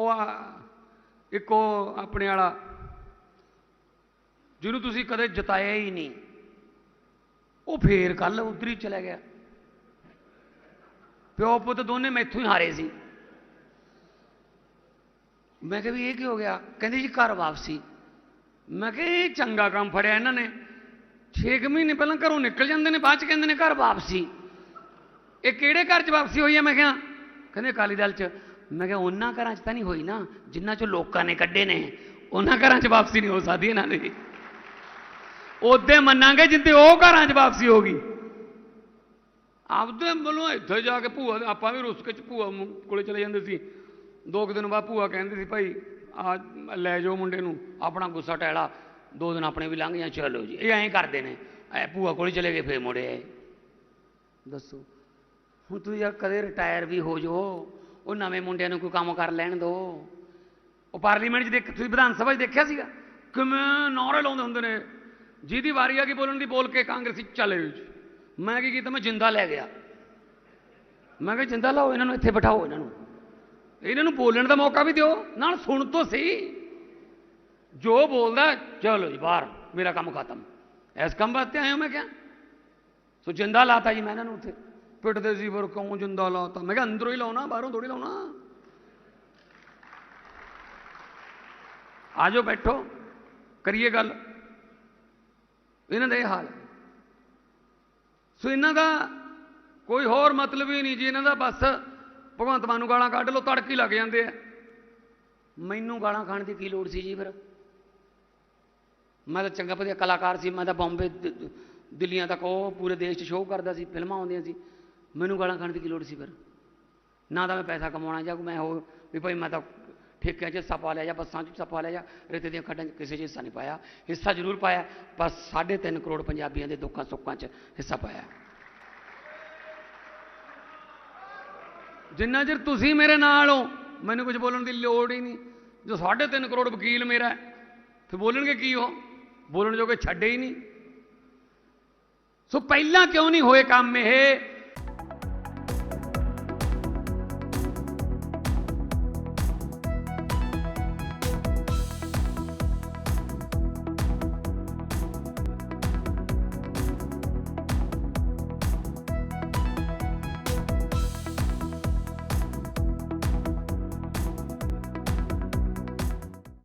ਉਹ ਆ- ਇੱਕ ਉਹ ਆਪਣੇ ਵਾਲਾ, ਜਿਹਨੂੰ ਤੁਸੀਂ ਕਦੇ ਜਤਾਇਆ ਹੀ ਨਹੀਂ। ਉਹ ਫੇਰ ਕੱਲ ਉਧਰ ਹੀ ਚਲਾ ਗਿਆ। ਪਿਓ ਪੁੱਤ ਦੋਨੇ ਮੈਥੋਂ ਹੀ ਹਾਰੇ ਸੀ। ਮੈਂ ਕਿਹਾ ਵੀ ਇਹ ਕੀ ਹੋ ਗਿਆ? ਕਹਿੰਦੇ ਜੀ ਘਰ ਵਾਪਸੀ। ਮੈਂ ਕਿਹਾ ਇਹ ਚੰਗਾ ਕੰਮ ਫੜਿਆ ਇਹਨਾਂ ਨੇ। 6 ਮਹੀਨੇ ਪਹਿਲਾਂ ਘਰੋਂ ਨਿਕਲ ਜਾਂਦੇ ਨੇ, ਬਾਅਦ ਚ ਕਹਿੰਦੇ ਨੇ ਘਰ ਵਾਪਸੀ। ਇਹ ਕਿਹੜੇ ਘਰ 'ਚ ਵਾਪਸੀ ਹੋਈ ਹੈ ਮੈਂ ਕਿਹਾ, ਕਹਿੰਦੇ ਅਕਾਲੀ ਦਲ 'ਚ। ਮੈਂ ਕਿਹਾ ਉਹਨਾਂ ਘਰਾਂ 'ਚ ਤਾਂ ਨਹੀਂ ਹੋਈ ਨਾ ਜਿੰਨਾ 'ਚ ਲੋਕਾਂ ਨੇ ਕੱਢੇ ਨੇ, ਉਹਨਾਂ ਘਰਾਂ 'ਚ ਵਾਪਸੀ ਨਹੀਂ ਹੋ ਸਕਦੀ ਇਹਨਾਂ ਦੀ। ਉਹਦੇ ਮੰਨਾਂਗੇ ਜਿੱਤੇ ਉਹ ਘਰਾਂ 'ਚ ਵਾਪਸੀ ਹੋਗੀ ਆਪਦੇ ਵੱਲੋਂ ਇੱਥੇ ਜਾ ਕੇ ਭੂਆ ਆਪਾਂ ਵੀ ਰੁਸਕ 'ਚ ਭੂਆ ਕੋਲੇ ਚਲੇ ਜਾਂਦੇ ਸੀ। ਦੋ ਕੁ ਦਿਨ ਬਾਅਦ ਭੂਆ ਕਹਿੰਦੇ ਸੀ, ਭਾਈ, ਆ ਲੈ ਜਾਓ ਮੁੰਡੇ ਨੂੰ, ਆਪਣਾ ਗੁੱਸਾ ਟੈਲਾ ਦੋ ਦਿਨ ਆਪਣੇ ਵੀ ਲੰਘ ਜਾਂ ਚਲੋ ਜੀ। ਇਹ ਐਂ ਕਰਦੇ ਨੇ। ਐ ਭੂਆ ਕੋਲੇ ਚਲੇ ਗਏ, ਫੇਰ ਮੁੜੇ ਆਏ। ਦੱਸੋ, ਹੁਣ ਤੂੰ ਯਾਰ ਕਦੇ ਰਿਟਾਇਰ ਵੀ ਹੋ ਜਾਓ। ਉਹ ਨਵੇਂ ਮੁੰਡਿਆਂ ਨੂੰ ਕੋਈ ਕੰਮ ਕਰ ਲੈਣ ਦੋ। ਉਹ ਪਾਰਲੀਮੈਂਟ 'ਚ ਦੇਖ, ਤੁਸੀਂ ਵਿਧਾਨ ਸਭਾ 'ਚ ਦੇਖਿਆ ਸੀਗਾ? ਕਿਵੇਂ ਨੌਰੇ ਲਾਉਂਦੇ ਹੁੰਦੇ ਨੇ। ਜਿਹਦੀ ਵਾਰੀ ਆ ਗਈ ਬੋਲਣ ਦੀ ਬੋਲ ਕੇ ਕਾਂਗਰਸੀ ਚਲੇ ਜੀ ਮੈਂ ਕੀ ਕੀਤਾ? ਮੈਂ ਜਿੰਦਾ ਲੈ ਗਿਆ। ਮੈਂ ਕਿਹਾ, ਜਿੰਦਾ ਲਾਓ, ਇਹਨਾਂ ਨੂੰ ਇੱਥੇ ਬਿਠਾਓ, ਇਹਨਾਂ ਨੂੰ। ਇਹਨਾਂ ਨੂੰ ਬੋਲਣ ਦਾ ਮੌਕਾ ਵੀ ਦਿਓ। ਨਾਲ ਸੁਣ ਤੋਂ ਸਹੀ। ਜੋ ਬੋਲਦਾ, ਚਲੋ ਜੀ, ਬਾਹਰ, ਮੇਰਾ ਕੰਮ ਖਤਮ। ਇਸ ਕੰਮ ਵਾਸਤੇ ਆਇਆ ਮੈਂ ਕਿਹਾ। ਸੋ ਜਿੰਦਾ ਲਾਤਾ ਜੀ ਮੈਂ ਇਹਨਾਂ ਨੂੰ ਉੱਥੇ। ਪਿੱਟਦੇ ਸੀ, ਫਿਰ ਕਿਉਂ ਜਿੰਦਾ ਲਾਤਾ? ਮੈਂ ਕਿਹਾ ਅੰਦਰੋਂ ਹੀ ਲਾਉਣਾ, ਬਾਹਰੋਂ ਥੋੜੀ ਲਾਉਣਾ। ਆਜੋ ਬੈਠੋ, ਕਰੀਏ ਗੱਲ। ਇਹਨਾਂ ਦਾ ਇਹ ਹਾਲ। ਸੋ ਇਹਨਾਂ ਦਾ ਕੋਈ ਹੋਰ ਮਤਲਬ ਹੀ ਨਹੀਂ ਜੀ, ਇਹਨਾਂ ਦਾ ਬਸ ਭਗਵੰਤ ਮਾਨ ਨੂੰ ਗਾਲਾਂ ਕੱਢ ਲੋ ਤੜਕੀ ਲੱਗ ਜਾਂਦੇ ਆ। ਮੈਨੂੰ ਗਾਲਾਂ ਖਾਣ ਦੀ ਕੀ ਲੋੜ ਸੀ ਜੀ ਫਿਰ? ਮੈਂ ਤਾਂ ਚੰਗਾ ਵਧੀਆ ਕਲਾਕਾਰ ਸੀ, ਮੈਂ ਤਾਂ ਬੰਬੇ ਦਿੱਲੀਆਂ ਤੱਕ ਉਹ ਪੂਰੇ ਦੇਸ਼ 'ਚ ਸ਼ੋਅ ਕਰਦਾ ਸੀ, ਫਿਲਮਾਂ ਆਉਂਦੀਆਂ ਸੀ। ਮੈਨੂੰ ਗਾਲਾਂ ਖਾਣ ਦੀ ਕੀ ਲੋੜ ਸੀ ਫਿਰ? ਨਾ ਤਾਂ ਮੈਂ ਪੈਸਾ ਕਮਾਉਣਾ ਜਾਂ ਮੈਂ ਹੋ ਵੀ ਭਾਈ ਮੈਂ ਤਾਂ ਠੇਕਿਆਂ 'ਚ ਹਿੱਸਾ ਪਾ ਲਿਆ ਜਾਂ ਬੱਸਾਂ 'ਚ ਹਿੱਸਾ ਪਾ ਲਿਆ ਜਾਂ ਰੇਤੇ ਦੀਆਂ ਖੱਡਾਂ 'ਚ ਕਿਸੇ 'ਚ ਹਿੱਸਾ ਨਹੀਂ ਪਾਇਆ। ਹਿੱਸਾ ਜ਼ਰੂਰ ਪਾਇਆ, ਪਰ 3.5 ਕਰੋੜ ਪੰਜਾਬੀਆਂ ਦੇ ਦੁੱਖਾਂ ਸੁੱਖਾਂ 'ਚ ਹਿੱਸਾ ਪਾਇਆ। ਜਿੰਨਾ ਚਿਰ ਤੁਸੀਂ ਮੇਰੇ ਨਾਲ ਹੋ, ਮੈਨੂੰ ਕੁਝ ਬੋਲਣ ਦੀ ਲੋੜ ਹੀ ਨਹੀਂ। ਜੋ 3.5 ਕਰੋੜ ਵਕੀਲ ਮੇਰਾ ਫਿਰ ਬੋਲਣਗੇ ਕੀ ਉਹ? ਬੋਲਣ ਜੋਗੇ ਛੱਡੇ ਹੀ ਨਹੀਂ। ਸੋ ਪਹਿਲਾਂ ਕਿਉਂ ਨਹੀਂ ਹੋਏ ਕੰਮ ਇਹ?